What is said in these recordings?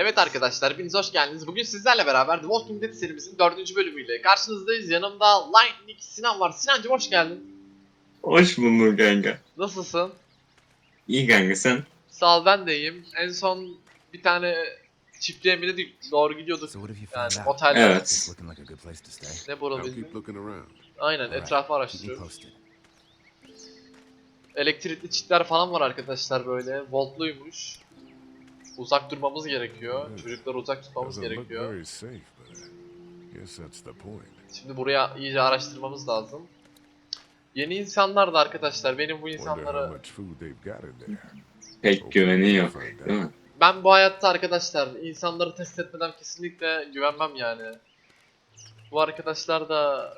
Evet arkadaşlar hepiniz hoş geldiniz. Bugün sizlerle beraber The Walking Dead serimizin dördüncü bölümüyle karşınızdayız. Yanımda Lightning Sinan var. Sinancım hoş geldin. Hoş bulduk kanka. Nasılsın? İyi kanka sen. Sağ ol ben de iyiyim. En son bir tane çiftliğe mi dedik doğru gidiyorduk. Yani otelde. Evet. Ne buralı I'll keep bilmiyorum. looking around. Aynen etrafı araştırıyoruz. Elektrikli çitler falan var arkadaşlar böyle. Voltluymuş. Uzak durmamız gerekiyor. Çocukları uzak tutmamız gerekiyor. Şimdi buraya iyice araştırmamız lazım. Yeni insanlar da arkadaşlar benim bu insanlara. Pek güveni yok. Değil mi? ben bu hayatta arkadaşlar insanları test etmeden kesinlikle güvenmem yani. Bu arkadaşlar da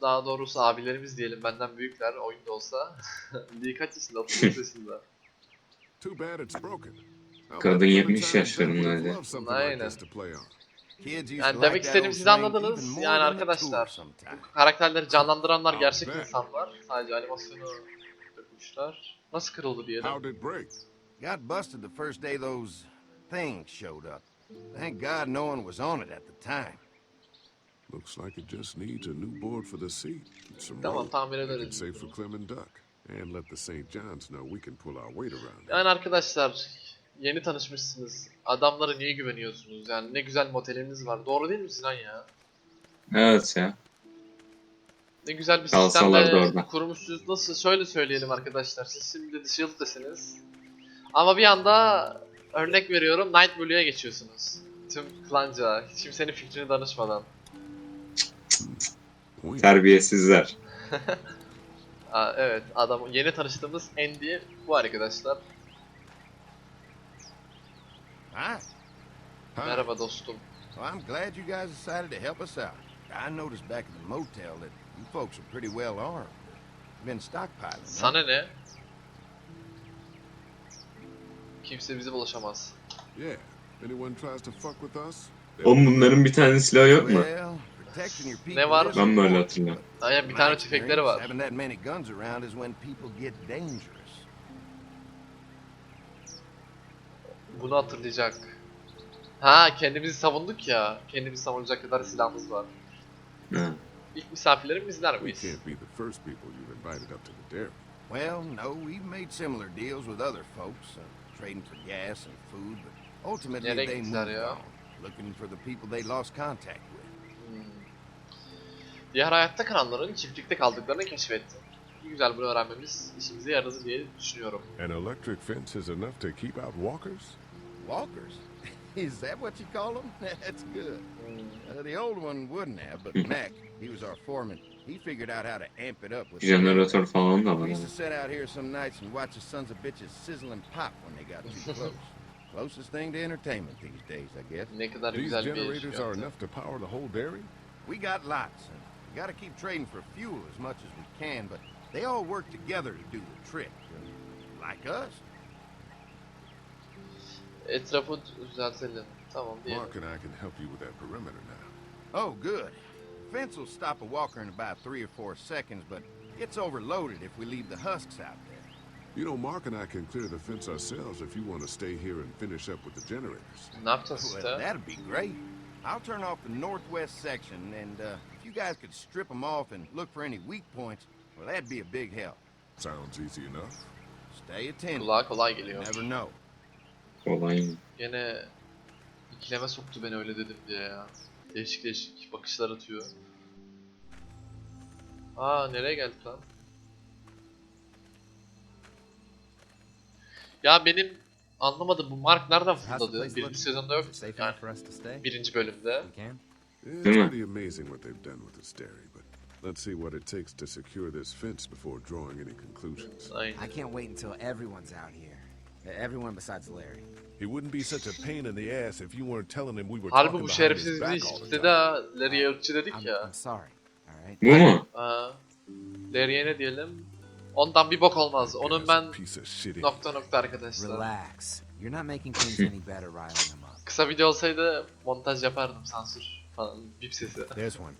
daha doğrusu abilerimiz diyelim benden büyükler oyunda olsa. Lee kaç yaşında? 39 yaşında. Too bad it's broken. Kadın bet 70 Clementine yaşlarında would öyle. love something like Aynen. Yani demek istediğim siz anladınız. Yani arkadaşlar. karakterleri canlandıranlar gerçek insanlar. Sadece animasyonu dökmüşler. Nasıl kırıldı diyelim. Got busted the first day those things showed up. Thank God no one was on it at the time. Looks like it just needs a new board for the seat. Some Tamam it ederiz. safe for Clem and Duck. And let the St. John's know we can pull our weight around it. Yani arkadaşlar yeni tanışmışsınız. Adamlara niye güveniyorsunuz? Yani ne güzel moteliniz var. Doğru değil mi Sinan ya? Evet ya. Ne güzel bir Kalsalar da sistemle orada. kurmuşsunuz. Nasıl şöyle söyleyelim arkadaşlar. Siz şimdi Shield'desiniz. Ama bir anda örnek veriyorum Night Blue'ya geçiyorsunuz. Tüm klanca. Hiç kimsenin fikrini danışmadan. Terbiyesizler. Aa, evet adam yeni tanıştığımız Andy bu arkadaşlar. Hi. Hi. Merhaba dostum. Well, I'm glad you guys decided to help us out. I noticed back at the motel that you folks are pretty well armed. Been stockpiling. huh? Sana ne? Kimse bize bulaşamaz. Yeah. Anyone tries to fuck with us? Oğlum bunların bir tane silahı yok mu? Ne var? Ben böyle hatırlıyorum. Aynen bir tane tüfekleri var. Having that many guns around is when people get dangerous. Bunu hatırlayacak. Ha kendimizi savunduk ya. Kendimizi savunacak kadar silahımız var. İlk misafirlerim bizler We miyiz? can't be the first people you've invited up to the dairy. Well, no, we've made similar deals with other folks, uh, trading for gas and food, but ultimately Nereye they gittiler moved ya? on, looking for the people they lost contact with. Hmm. Diğer hayatta kalanların çiftlikte kaldıklarını keşfettim. İyi güzel bunu öğrenmemiz işimize yaradı diye düşünüyorum. An electric fence is enough to keep out walkers? Walkers? Is that what you call them? That's good. Hmm. Uh, the old one wouldn't have, but Mac, he was our foreman. He figured out how to amp it up with. Jeneratör falan da var. We used to sit out here some nights and watch the sons of bitches sizzle and pop when they got too close. Closest thing to entertainment these days, I guess. Ne kadar These güzel bir iş generators are yaptı. enough to power the whole dairy? We got lots, and we got to keep trading for fuel as much as we can, but they all work together to do the trick. Like us. Etrafı düzeltelim. Tamam diyelim. Mark and I can help you with that perimeter now. Oh, good. Fence will stop a walker in about three or four seconds, but it's overloaded if we leave the husks out there. You know, Mark and I can clear the fence ourselves if you want to stay here and finish up with the generators. Ne yapacağız Well, işte? that'd be great. I'll turn off the northwest section, and uh, if you guys could strip them off and look for any weak points, well, that'd be a big help. Sounds easy enough. Stay attentive. Kulağa kolay You geliyor. never know. Kolay mı? Gene ikileme soktu beni öyle dedim diye ya. Değişik değişik bakışlar atıyor. Aa nereye geldik lan? Ya benim anlamadım bu Mark nereden fırladı? Birinci sezonda yok. Yani birinci bölümde. Değil mi? pretty amazing what they've done with this dairy, but let's see what it takes to secure this fence before drawing any conclusions. I can't wait until everyone's out here. Everyone besides Larry. He wouldn't be such a pain in the ass if you weren't telling him we were Harbi talking bu behind his şerefsiz back bizi all the işte time. de Larry'e ırkçı dedik I'm, ya. I'm sorry. All right. Bu mu? Larry'e ne diyelim? Ondan bir bok olmaz. Onun ben a piece of shit. nokta nokta arkadaşlar. Relax. You're not making things any better riling them up. Kısa video olsaydı montaj yapardım sansür falan bip sesi. There's one.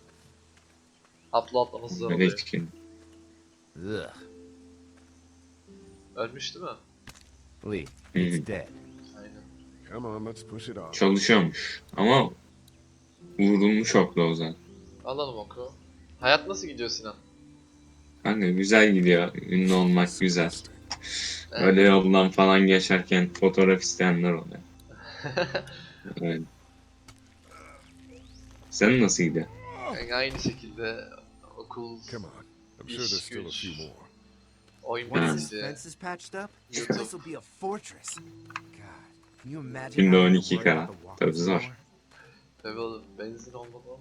Upload atlaması zor Öyle oluyor. kim. Ugh. Ölmüş değil mi? Lee, it's dead. Aynen. Come on, let's push it off. Çalışıyormuş. Ama vurulmuş okla o zaten. Alalım oku. Hayat nasıl gidiyor Sinan? Kanka güzel gidiyor. Ünlü olmak güzel. Öyle yoldan falan geçerken fotoğraf isteyenler oluyor. Evet. Senin nasıl gidiyor? Yani aynı şekilde okul, Come on. I'm sure there's still a few more. Oyun What is Once this bitince fence is patched up, this will be a fortress. God, can you imagine Şimdi having to 12 worry kara. about the walkers Tabii zor. anymore? Tabii oğlum benzin olmadı oğlum.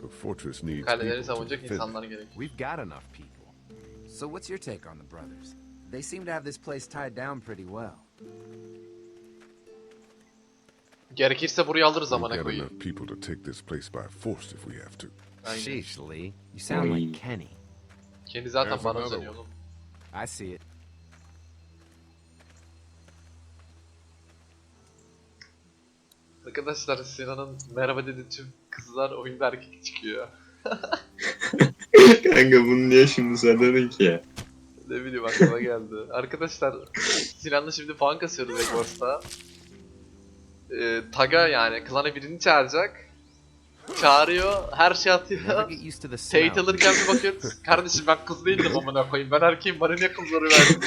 The fortress needs Kaleleri people to savunacak defend it. insanlar gerek. We've got enough people. So what's your take on the brothers? They seem to have this place tied down pretty well. Gerekirse burayı alırız got koyayım. enough people to take this place by force if we have to. Aynen. Sheesh, Lee. You sound like Kenny. Kendi zaten There's bana another özeniyor oğlum. I see it. Arkadaşlar Sinan'ın merhaba dedi tüm kızlar oyunda erkek çıkıyor. Kanka bunu niye şimdi söyledin ki ya? Ne bileyim aklıma geldi. Arkadaşlar Sinan'la şimdi puan kasıyoruz Egors'ta. Ee, Taga yani klana birini çağıracak. Çağırıyor, her şey atıyor. Teyit alırken bir bakıyoruz. Kardeşim ben kız değildim amına koyayım. Ben erkeğim bana niye kızları verdin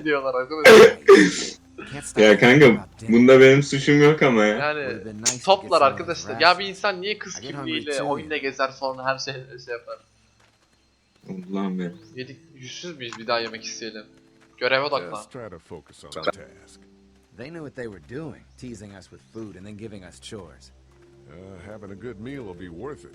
diyorlar arkadaşlar. Ya kanka bunda benim suçum yok ama ya. Yani toplar arkadaşlar. Ya bir insan niye kız kimliğiyle oyunda gezer sonra her şey şey yapar. Allah'ım ya. Yedik yüzsüz müyüz bir daha yemek isteyelim. Göreve odaklan. They knew what they were doing, teasing us with food and then giving us chores. Uh, having a good meal will be worth it.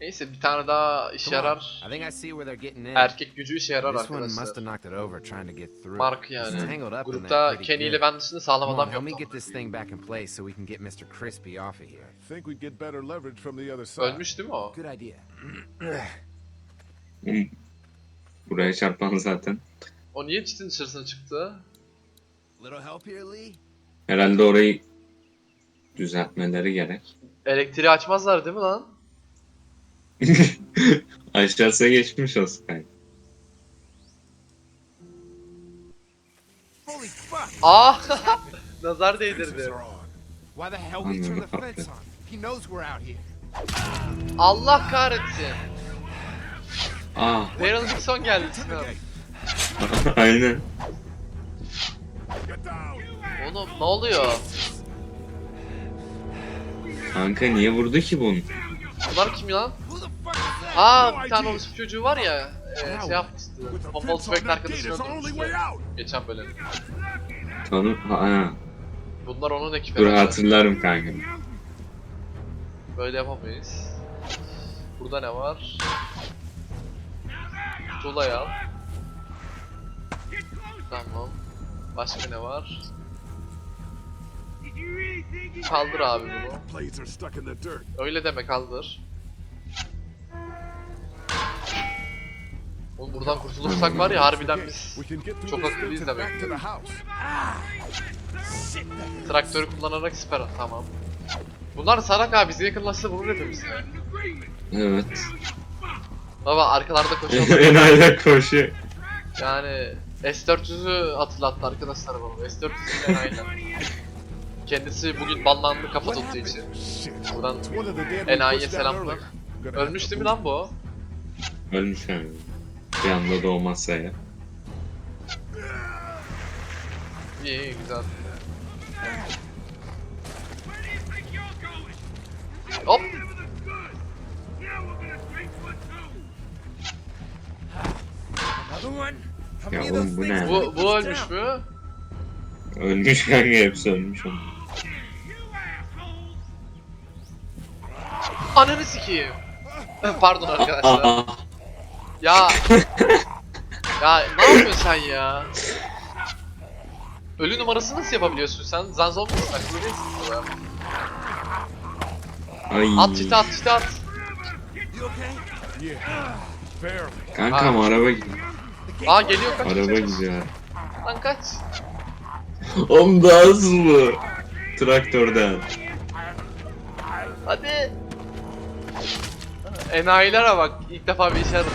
Neyse bir tane daha işe yarar. I think I see where they're getting in. Erkek gücü işe yarar This one must arkadaşlar. have knocked it over trying to get through. Mark yani. tangled up in that Grupta pretty Kenny ile good. ben dışında sağlam Come on, adam help me yok. get this thing back in place so we can get Mr. Crispy off of here. I think we'd get better leverage from the other side. Ölmüş değil mi o? Good idea. Buraya çarpan zaten. O niye çitin dışarısına çıktı? Herhalde orayı düzeltmeleri gerek. Elektriği açmazlar değil mi lan? Aşağısına geçmiş olsun kanka. Holy fuck! Aa! Nazar değdirdi. Allah kahretsin. Aa, Daryl Dixon geldi aynen. Get down! Oğlum ne oluyor? Kanka niye vurdu ki bunu? Bunlar kim lan? Aa bir tane orospu çocuğu var ya. E, şey yapmıştı. That gate, arkadaşını öldürmüştü. Geçen bölüm. Tanı... Ha, Bunlar onun ekibi. dur hatırlarım kanka. Böyle yapamayız. Burada ne var? Tuğlayı al. Tamam. Başka ne var? Kaldır abi bunu. Öyle deme kaldır. Oğlum buradan kurtulursak var ya harbiden biz çok akıllıyız demek traktörü kullanarak siper at tamam. Bunlar salak abi bize yakınlaşsa vurur hepimizi. Evet. Baba arkalarda koşuyorlar. Enayiler koşuyor. Yani S400'ü hatırlattı arkadaşlar bana. S400'ün enayiler. Kendisi bugün banlandı kafa tuttuğu için. Buradan enayiye selamlar. Ölmüş değil mi lan bu? Ölmüş kanka. Bir anda doğmazsa ya. İyi iyi güzel. Hop! Another one? Ya oğlum bu ne? Bu, bu ölmüş mü? Ölmüş kanka hepsi ölmüş onun. Ananı sikeyim. Pardon arkadaşlar. Ya. ya ne yapıyorsun sen ya? Ölü numarası nasıl yapabiliyorsun sen? Zanzon musun? Akıllı değilsin bu ay. At çite at çite at. Kankam araba gidiyor. Aa geliyor kaç. Araba gidiyor. Lan kaç. Oğlum daha hızlı. Traktörden. Hadi. Enayilere bak. ilk defa bir işe yaradı.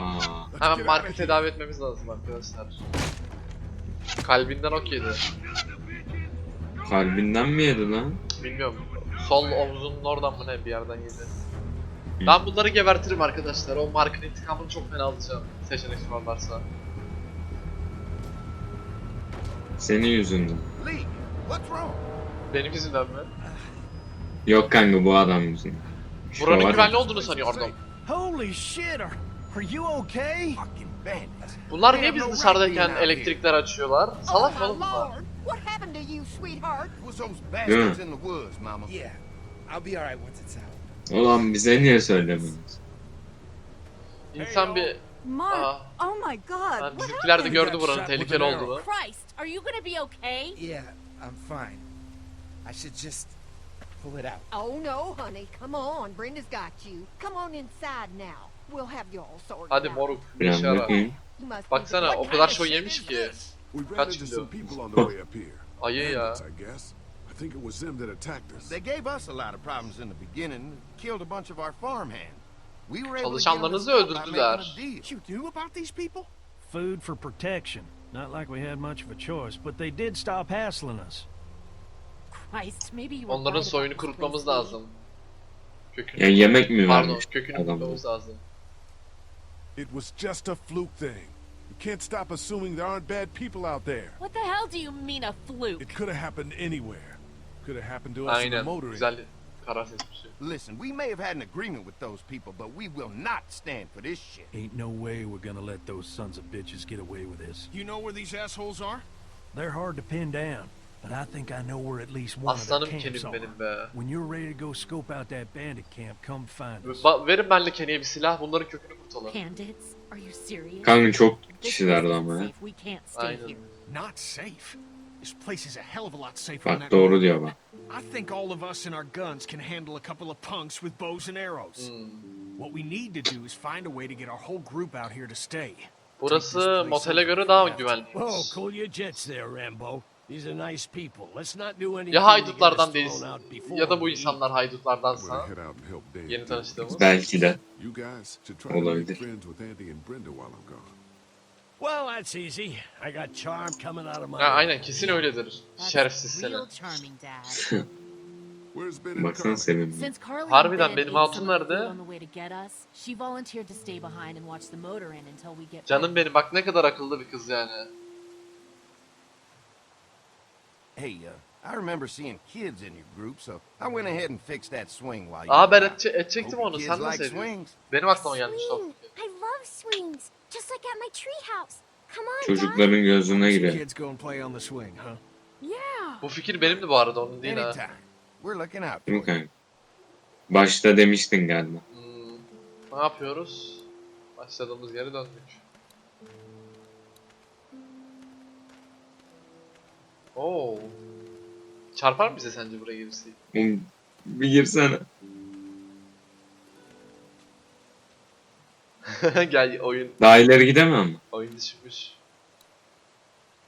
Aa. Hemen here. tedavi etmemiz lazım arkadaşlar. Kalbinden ok yedi. Kalbinden mi yedi lan? Bilmiyorum. Sol omzunun oradan mı ne bir yerden yedi. Ben bunları gebertirim arkadaşlar. O markın intikamını çok fena alacağım. Seçenek sorarlarsa. Senin yüzünden. Benim yüzümden mi? Yok kanka bu adam yüzünden. Şu Buranın var ya, güvenli olduğunu sanıyordum. Holy shit, are, are you okay? Bunlar niye biz dışarıdayken elektrikler açıyorlar? Salak mı oh, oğlum bunlar? lord! What happened to you, sweetheart? It was those bastards in the woods, Mama. Yeah, I'll be alright once it's out. Ulan bize niye söylemediniz? İnsan bir... Mark, Aa, oh my god, ha, what bizimkiler de happened? gördü buranın tehlikeli olduğunu. Christ, are you gonna be okay? Yeah, I'm fine. I should just pull it out. Oh no, honey, come on, Brenda's got you. Come on inside now. We'll have you all sorted Hadi out. moruk bir işe. You must be Baksana o kadar şey yemiş ki. We ran Kaç into kilo? some people on the way up here. Ayı ya. Bandits, I guess. I think it was them that attacked us. They gave us a lot of problems in the beginning, killed a bunch of our farmhands. We were able to get them to Çalışanlarınızı öldürdüler. You knew about these people? Food for protection. Not like we had much of a choice, but they did stop hassling us. Christ, maybe you Onların right soyunu kurutmamız lazım. Kökünü. Ya yemek mi Pardon, vermiş kökünü kurutmamız lazım. It was just a fluke thing. You can't stop assuming there aren't bad people out there. What the hell do you mean a fluke? It could have happened anywhere. Aynen. Güzel karar seçmişim. Listen, we may have had an agreement with those people, but we will not stand for this shit. Ain't no way we're gonna let those sons of bitches get away with this. You know where these assholes are? They're hard to pin down, but I think I know where at least one of Aslanım their camps kenim are. benim be. When you're ready to go scope out that bandit camp, come find us. Ba verin benle Kenny'e bir silah, bunların kökünü kurtalım. Bandits? Are you serious? Kanka çok kişilerdi ama ya. safe. We can't stay Aynen. here. Not safe. This place is a hell of a lot safer than Bak that. doğru diyor bak. I think all of us and our guns can handle a couple of punks with bows and arrows. Hmm. What we need to do is find a way to get our whole group out here to stay. Burası motele göre daha güvenliymiş. Whoa, cool your jets there, Rambo. These are nice people. Let's not do anything Ya to get us haydutlardan thrown değilsin out before ya da bu we insanlar I'm gonna haydutlardansa head out and help Dave. yeni tanıştığımız. Belki de. You guys should try to make Olabilir. friends with Andy and Brenda while I'm gone. Well, that's easy. I got charm coming out of my. Ha, aynen kesin öyledir. Şerefsiz seni. real charming, Dad. Where's Ben and Baksana Carl? sevimli. Since Carly Harbiden and Ben benim ate hatun nerede? food on the way to get us, she volunteered to stay behind and watch the motor inn until we get Canım benim bak ne kadar akıllı bir kız yani. Hey, uh, I remember seeing kids in your group, so I went ahead and fixed that swing while you Aa ben et, edecektim Hope onu you sen kids nasıl like ediyorsun? swings. Benim aklıma gelmiş o fikir. Swings, just like at my treehouse. Come on. Çocukların gözüne giriyor. kids go and play on the swing, huh? Yeah. Bu fikir benimdi bu arada onun değil ha. Anytime. We're looking out Değil mi kanka? Başta demiştin galiba. Hmm, ne yapıyoruz? Başladığımız yere döndük. Oo. Çarpar mı bize sence buraya gelirsek? Oğlum, Bir girsene. Gel oyun Daha ileri gidemem mi? oyun düşmüş.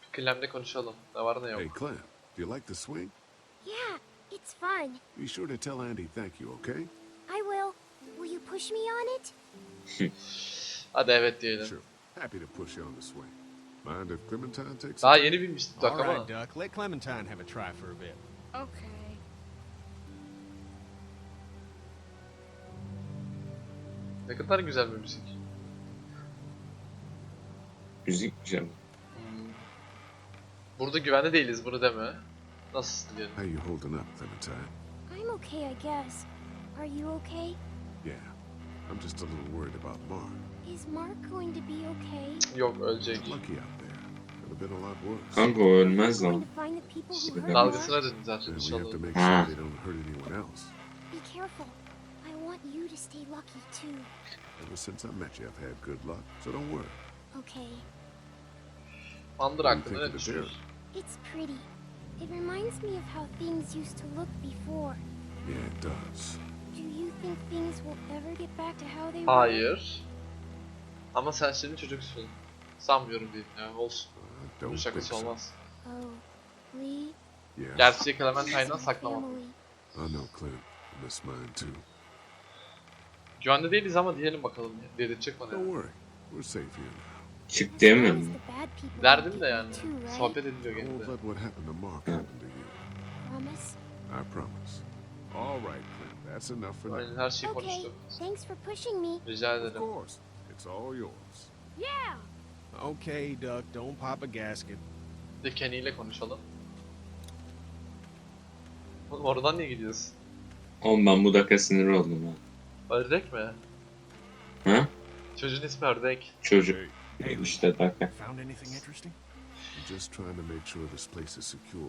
Bir Clem'le konuşalım. Ne var ne yok. Hey, Clem, do you like the swing? Yeah, it's fun. Be sure to tell Andy thank you, okay? I will. Will you push me on it? Hadi evet diyelim. Sure. Happy to push you on the swing. Mind if Clementine takes Daha yeni binmiştik All bak ama. Duck. Let Clementine have a try for a bit. Okay. Ne kadar güzel bir müzik. Müzik güzel. Burada güvende değiliz bunu deme. Nasıl diyelim? How you holding up, Clementine? I'm okay, I guess. Are you okay? Yeah. I'm just a little worried about Mark. Is Mark going to be okay? Yok ölecek. Lucky out there. Could have been a lot worse. Kanka o ölmez lan. Dalgasına döndü zaten inşallah. Ah. Be careful. Want you to stay lucky too. Ever since I met you, I've had good luck, so don't worry. Okay. Hakkında ne düşünüyorsun? It's pretty. It reminds me of how things used to look before. Yeah, it does. Do you think things will ever get back to how they were? Hayır. Ama sen şimdi çocuksun. Sanmıyorum diyeyim ya olsun. Bu şakası olmaz. Oh, Lee, Yeah, Gerçeği Clementine'dan saklama. I know, Clem. I miss mine too. Güvende değiliz ama diyelim bakalım. Dedirtecek bana. Don't ya. worry. We're safe here now. Çık Sometimes mu? get de yani. Sohbet ediliyor gene Won't de. let what happened to Mark happen to you. Promise? I promise. All right, Clint. That's enough for now. Aynen her şeyi Okay, konuştuk. thanks for pushing me. Rica Of ederim. course. It's all yours. Yeah! Okay, Duck, don't pop a gasket. Bir de Kenny ile konuşalım. Oğlum oradan niye gidiyorsun? Oğlum ben bu dakika sinir oldum ha. Ördek mi? Ha? Çocuğun ismi Ördek. Çocuk. İşte dakika.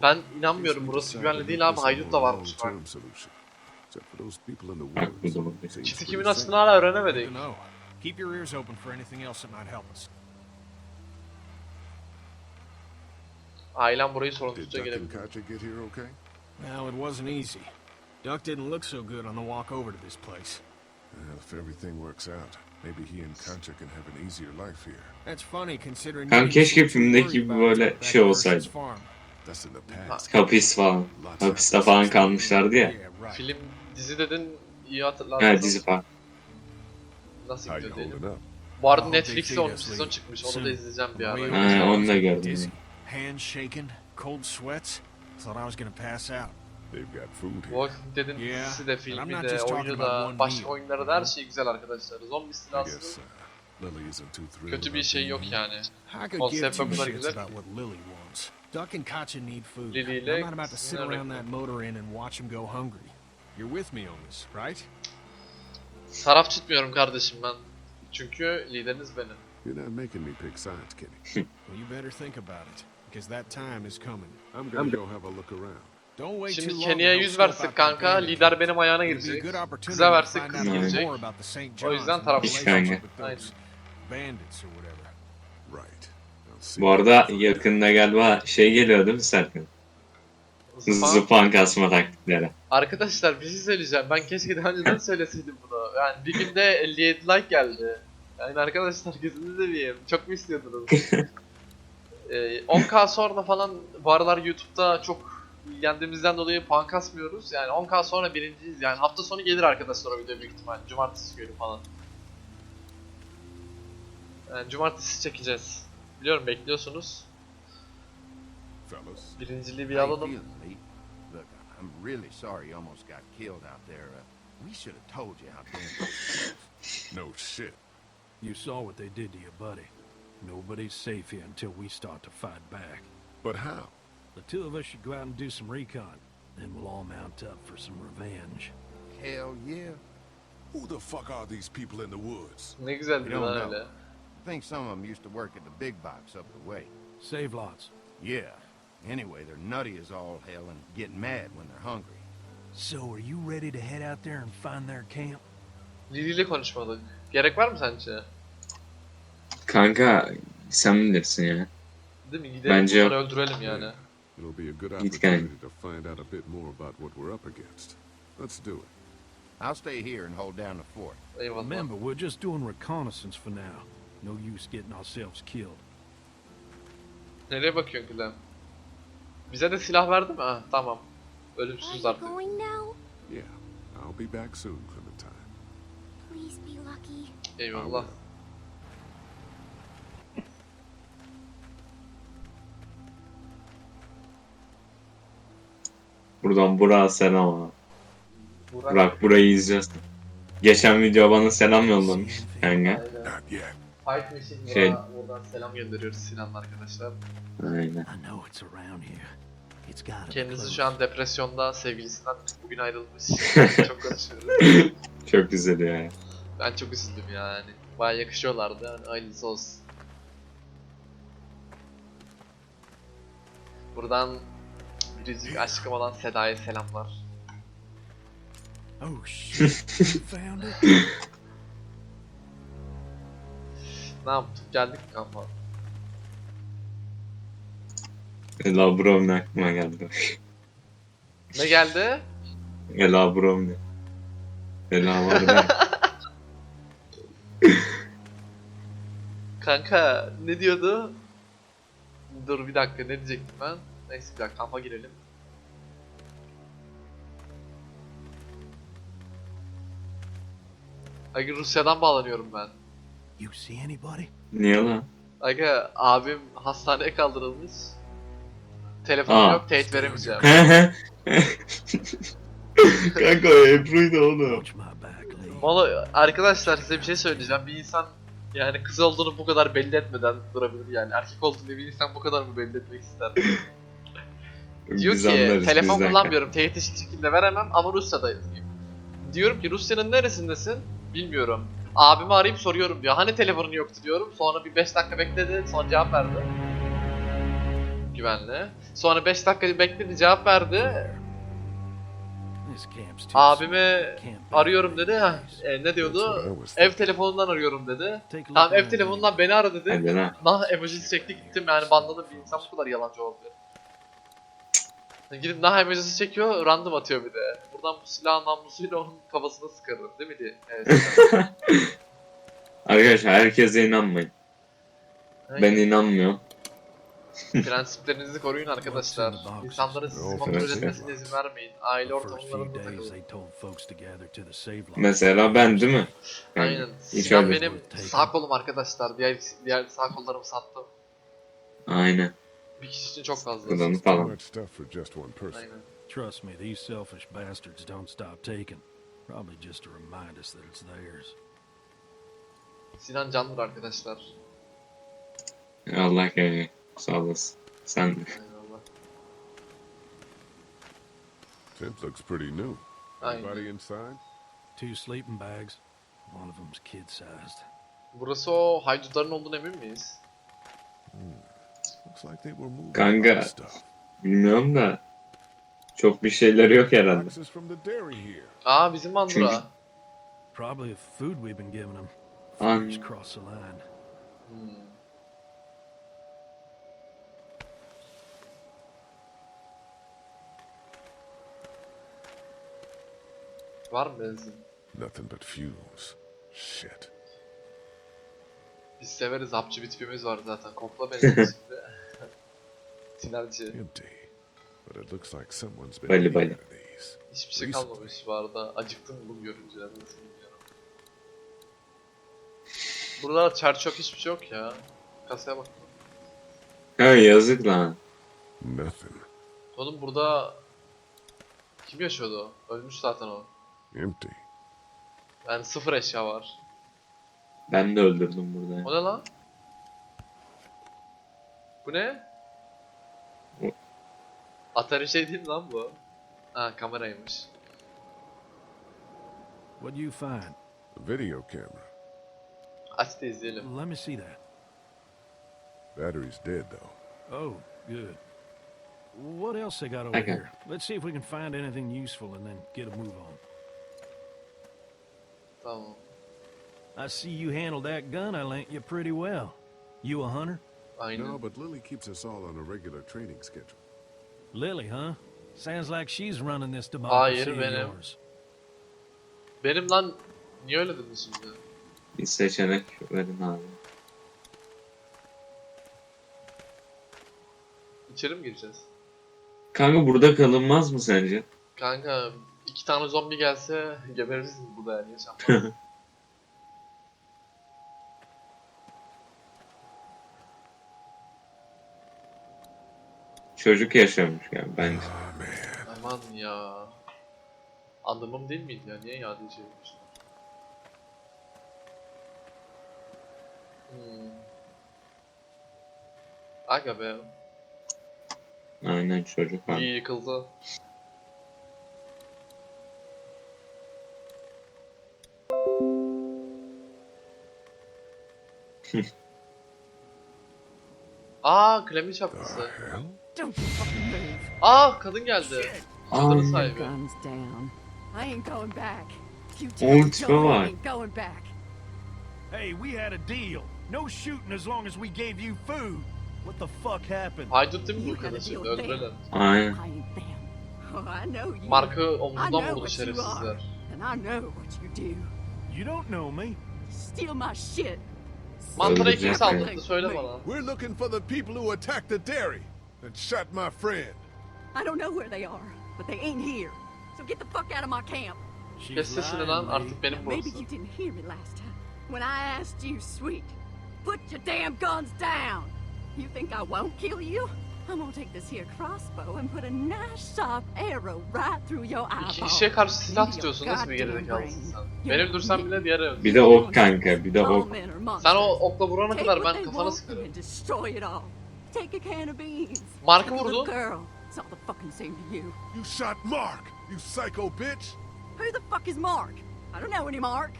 Ben inanmıyorum burası güvenli değil abi. Haydut da varmış bak. Çiti kimin açtığını hala öğrenemedik. Keep your ears open for anything else that might help us. Ailem burayı sorun tutacak gelebilir. Well, it wasn't easy. Duck didn't look so good on the walk over to this place. Well, if everything works out, maybe he and Katja can have an easier life here. That's funny considering Kanka keşke filmdeki gibi böyle şey olsaydı. farm. That's in the past. Hapis falan. Hapiste falan kalmışlardı ya. Film, dizi dedin iyi hatırlarsın. Ha dizi falan. Nasıl gidiyor diyelim. Bu arada Netflix'te they 10 feed us sezon çıkmış. Onu da izleyeceğim bir ara. Ha, onu da gördüm. Hands shaking, cold sweats. Thought I was gonna pass out. They've got food here. Walking Dead'in dizisi de, filmi not de, just talking oyunu about da, one başka meal, oyunları da her şey güzel arkadaşlar. Zombi istilası uh, Lily isn't too thrilled kötü bir şey yok yani. I could Konsept bakımından shits güzel. about what Lily wants. Duck and Katya need food. Lily I'm not about to sit around that motor inn and watch them go hungry. You're with me on this, right? Taraf tutmuyorum kardeşim ben. Çünkü lideriniz benim. You're not making me pick sides, Kenny. Well, you better think about it, because that time is coming. I'm gonna go have a look around. Şimdi. Kenny'e to help yüz scope versek out that kanka, lider benim ayağına girecek. Kıza versek kız girecek. O yüzden and taraf the tutmuyorum. relationship with Aynen. those bandits or whatever. Right. I'll see Bu arada yakında galiba şey geliyor değil mi Serkan? Zıpan- Zıpan kasma taktikleri. Arkadaşlar bir şey söyleyeceğim. Ben keşke daha önceden söyleseydim bunu. Yani bir günde 57 like geldi. Yani arkadaşlar gözünü seveyim. Çok mu istiyordunuz? Ee, 10k sonra falan bu aralar YouTube'da çok ilgilendiğimizden dolayı puan kasmıyoruz. Yani 10k sonra birinciyiz. Yani hafta sonu gelir arkadaşlar o video büyük ihtimal. Cumartesi günü falan. Yani cumartesi çekeceğiz. Biliyorum bekliyorsunuz. Birinciliği bir alalım. Look, I'm really sorry you almost got killed out there. Uh, we should have told you how dangerous no shit. You saw what they did to your buddy. Nobody's safe here until we start to fight back. But how? The two of us should go out and do some recon. Then we'll all mount up for some revenge. Hell yeah. Who the fuck are these people in the woods? Ne güzel bir don't lan know. öyle. I think some of them used to work at the big box up the way. Save lots. Yeah. Anyway, they're nutty as all hell and get mad when they're hungry. So are you ready to head out there and find their camp? Lili ile konuşmadık. Gerek var mı sence? Kanka sen bilirsin ya. Değil mi? Gidelim Bence öldürelim yani. It'll be a good Git gel. opportunity to find out a bit more about what we're up against. Let's do it. I'll stay here and hold down the fort. Eyvallah. Remember, we're just doing reconnaissance for now. No use getting ourselves killed. Nereye bakıyorsun Gülem? Bize de silah verdi mi? Ha, tamam. Are Ölümsüz you artık. going now? Yeah, I'll be back soon, Clementine. Please be lucky. Eyvallah. Buradan Burak'a selam abi. Burak. Burak burayı izliyorsun. Geçen video bana selam yollamış yet. Fight Machine Şey- buradan selam gönderiyoruz Sinan'la arkadaşlar. Aynen. I know it's around here. It's gotta be Kendisi close. şu an depresyonda, sevgilisinden bugün ayrılmış. çok konuşuyoruz. Çok güzel ya. Ben çok üzüldüm yani. Baya yakışıyorlardı yani aynısı olsun. Buradan biricik aşkım olan Seda'ya selamlar. Oh shit! found it? Ne yaptık? Geldik mi kampa? Ela Bromne aklıma geldi. Ne geldi? Ela Bromne. Ela var da. Kanka ne diyordu? Dur bir dakika ne diyecektim ben? Neyse bir dakika kampa girelim. Ay Rusya'dan bağlanıyorum ben. You see anybody? Niye lan? Aga abim hastaneye kaldırılmış. Telefonum Aa. yok teyit veremeyeceğim. Kanka Ebru'ydu oğlum. Watch my back, Lee. Valla arkadaşlar size bir şey söyleyeceğim. Bir insan yani kız olduğunu bu kadar belli etmeden durabilir yani. Erkek olduğunu bir insan bu kadar mı belli etmek ister? Diyor Biz ki anlarız telefon bizden. kullanmıyorum. Teyit eşit şekilde veremem ama Rusya'dayım. Diyorum ki Rusya'nın neresindesin? Bilmiyorum. Abimi arayıp soruyorum diyor. Hani telefonun yoktu diyorum. Sonra bir 5 dakika bekledi. Sonra cevap verdi. Güvenli. Sonra 5 dakika bekledi cevap verdi. Abimi arıyorum dedi. Heh, e, ne diyordu? Ev telefonundan arıyorum dedi. Tamam ev telefonundan beni ara dedi. Nah emojisi çekti gittim yani banladım bir insan bu kadar yalancı olabilir. Gidip nah emojisi çekiyor random atıyor bir de. Buradan bu silahın namlusuyla onun kafasına sıkarım değil mi diye. Evet. Arkadaşlar herkese inanmayın. Ben Aynen. inanmıyorum. Prensiplerinizi koruyun arkadaşlar. İnsanların sizi Of, kontrol evet. etmesine izin vermeyin. Aile ortamlarında takılın. they told folks to gather to the save line. Mesela ben değil mi? Aynen. Sinan benim sağ kolum arkadaşlar. Diğer diğer sağ kollarımı sattım. Aynen. Bir kişi için çok fazla. Kullanı Too falan. much stuff for just one person. Aynen. Trust me, these selfish bastards don't stop taking. Probably just to remind us that it's theirs. Sinan candır arkadaşlar. Allah korusun. Sağ olasın. Sen de. Eyvallah. Tent looks pretty new. Aynen. Anybody inside? Two sleeping bags. One of them's kid-sized. Burası o haydutların olduğunu emin miyiz? Looks like they were moving Kanka. Bilmiyorum da. Çok bir şeyleri yok herhalde. Aa bizim. Çünkü- Probably the food we've been giving them. An-. Hmm. Var mı benzin? Nothing but fumes. Shit. Biz severiz hapçı bir tipimiz var zaten. Kokla benzin şimdi. Sinerci. Empty. But it looks like someone's been Bali eating bali. out of these. Hiçbir şey kalmamış bu arada. Acıktım bunu görünce. Nasıl bilmiyorum. Burada çer çok hiçbir şey yok ya. Kasaya bak. Ha yazık lan. Nothing. Oğlum burada kim yaşıyordu? Ölmüş zaten o. Empty. Yani sıfır eşya var. Ben de öldürdüm burada. O ne lan? Bu ne? O- Atari şey değil lan bu? Ha kameraymış. What do you find? A video camera. Aç da izleyelim. Let me see that. Battery's dead though. Oh, good. What else they got over Okay. here? Let's see if we can find anything useful and then get a move on. Tamam. I see you handled that gun I lent you pretty well. You a hunter? Aynen. No, but Lily keeps us all on a regular training schedule. Lily, huh? Sounds like she's running this Hayır, democracy of benim. yours. Benim lan niye öyle dedin şimdi? Bir seçenek verin abi. İçeri mi gireceğiz? Kanka burada kalınmaz mı sence? Kanka iki tane zombi gelse gebeririz mi burada yani yaşanmaz. Çocuk yaşamış yani bence. Man. Aman ya. Adamım değil miydi ya? Niye şey yapmışlar? Hmm. Aga be. Aynen çocuk abi. İyi yıkıldı. Aa, The şapkası. Aa, kadın geldi. Aa, Kadının sahibi. Oğlum tipe back. Hey, we had a deal. No shooting as long as we gave you food. What the fuck happened? Haydut değil mi bu kadın şimdi? Öldürelim. Aynen. Omzundan know vurdu şerefsizler. And I know what you do. You don't know me. Steal my shit. Mantarayı kim Öldürecek söyle bana. We're looking for the people who attacked the dairy and shot my friend. I don't know where they are, but they ain't here. So get the fuck out of my camp. She's Kes sesini lying, lan Lee. artık benim Maybe you didn't hear me last time. when I asked you, sweet, put your damn guns down. You think I won't kill you? I'm gonna take this here crossbow and put a nice sharp arrow right through your eyeball. İki eyeball. kişiye karşı silah tutuyorsun. Nasıl bir gerizekalısın sen? Ben öldürsem bile diğeri Bir de ok kanka, bir de All ok. Sen o okla vurana kadar ben they kafana want sıkarım. and destroy it all. Take a can of beans. Mark'ı Take a little vurdu. girl. It's all the fucking same to you. You shot Mark, you psycho bitch! Who the fuck is Mark? I don't know any Mark.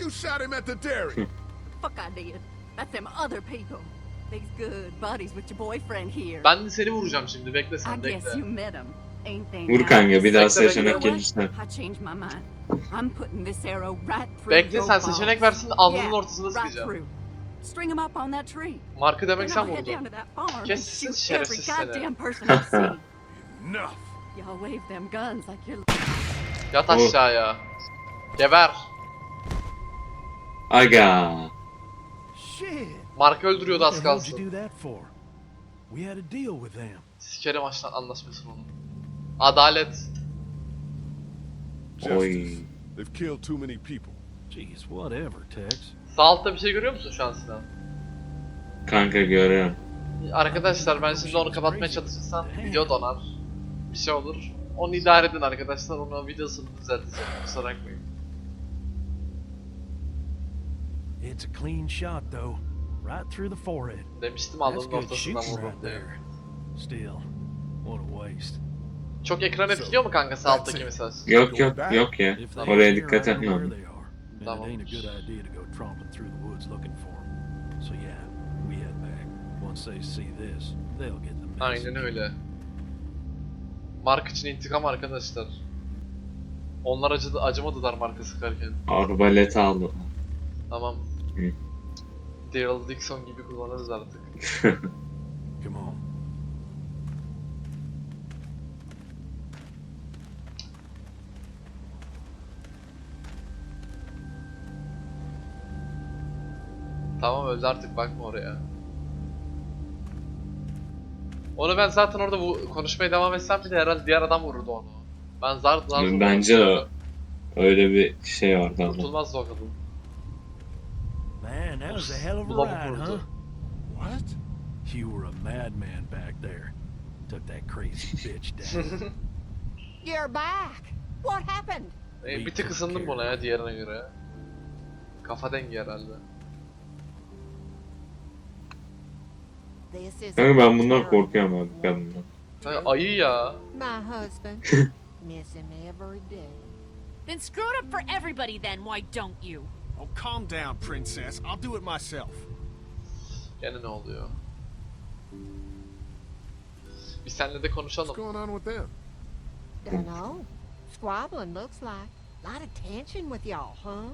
You shot him at the dairy! Fuck I did. That's them other people. These good buddies with your boyfriend here. Ben de seni vuracağım şimdi. Bekle I sen guess bekle. you met him. Ain't they Vur nice? kanka bir daha Bekle, bekle. seçenek gelirse. what? I changed my mind. I'm putting this arrow right through Bekle your sen balls. seçenek versin alnının Yeah, ortasına right sıkacağım. through. String 'em up on that tree. Markı demek sen I'll head down vurdun. to that farm and Kes sesini shoot every şerefsiz seni. goddamn person I see. Enough! Y'all wave them guns like you're Yat aşağıya. Geber. Aga. Shit. Mark'ı öldürüyordu az kalsın. Sikerim açtan anlaşmasın onun. Adalet. Oy. They've killed too many people. Jeez, whatever, Tex. Sağ altta bir şey görüyor musun şu an Sinan? Kanka görüyorum. Arkadaşlar ben şimdi onu kapatmaya çalışırsam video donar. Bir şey olur. Onu idare edin arkadaşlar. Onun videosunu düzelteceğim. Kusura bakmayın. It's a clean shot, though. Right through the forehead. Demiştim That's alnının ortasından vurdum right diye. there. Still, what a waste. Çok ekran etkiliyor mu kanka sağ alttaki mesaj? Yok yok yok ya. Oraya dikkat it Tamam. ain't a good idea to go tromping through the woods looking for them. So yeah, we head back. Once they see this, they'll get the message. Aynen öyle. Mark için intikam arkadaşlar. Onlar acıdı, acımadılar marka sıkarken. Arbalet aldı. Tamam. Hı. Daryl Dixon gibi kullanırız artık. Come on. Tamam öldü artık bakma oraya. Onu ben zaten orada bu konuşmaya devam etsem bile herhalde diğer adam vururdu onu. Ben zar zar Bence öyle bir şey vardı ama. Kurtulmazdı o kadın. That was a hell of a ride, huh? What? You were a madman back there. Took that crazy bitch down. You're back. What happened? E, bir tık ısındım buna ya diğerine göre. Kafa dengi herhalde. Kanka ben bundan korkuyorum abi kadından. Ha, ayı ya. My husband. Miss him every day. Then screw it up for everybody then, why don't you? Oh, calm down, princess. I'll do it myself. Gene ne oluyor? Bir senle de What's going on with them? Dunno. Squabbling looks like. A lot of tension with y'all, huh?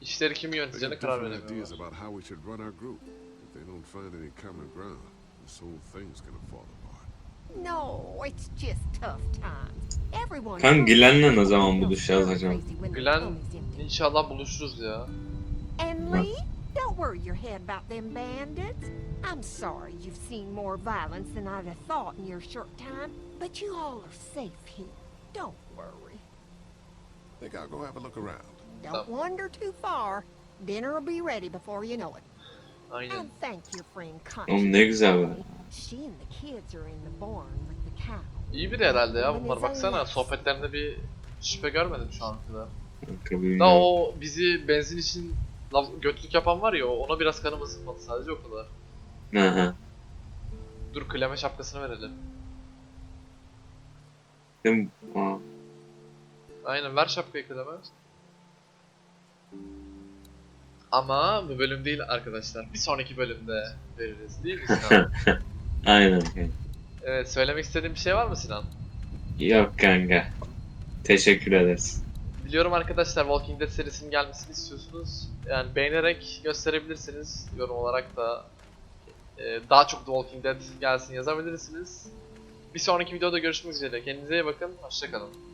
İşleri kim They yöneteceğine got karar different ideas veremiyorlar. about how we should run our group. If they don't find any common ground, this whole thing's gonna fall apart. No, it's just tough times. Everyone. Kanka Glenn'le ne zaman buluşacağız acaba? crazy Glenn inşallah buluşuruz ya. And Lee, don't worry your head about them bandits. I'm sorry you've seen more violence than I'd have thought in your short time, but you all are safe here. Don't worry. Think I'll go have a look around. Don't wander too far. Dinner will be ready before you know it. Aynen. And thank your friend Oğlum ne güzel be. Constance. She and the kids are in the barn with the cow. İyi biri herhalde ya bunlar baksana sohbetlerinde bir şüphe görmedim şu ana kadar. Da o bizi benzin için götlük yapan var ya o- ona biraz kanım ısınmadı sadece o kadar. Hı hı. Dur kleme şapkasını verelim. Değil mi? Aynen ver şapkayı kleme. Ama bu bölüm değil arkadaşlar. Bir sonraki bölümde veririz değil mi? Aynen. evet söylemek istediğin bir şey var mı Sinan? Yok kanka. Teşekkür ederiz. Biliyorum arkadaşlar Walking Dead serisinin gelmesini istiyorsunuz. Yani beğenerek gösterebilirsiniz. Yorum olarak da e, daha çok The Walking Dead gelsin yazabilirsiniz. Bir sonraki videoda görüşmek üzere. Kendinize iyi bakın. Hoşçakalın.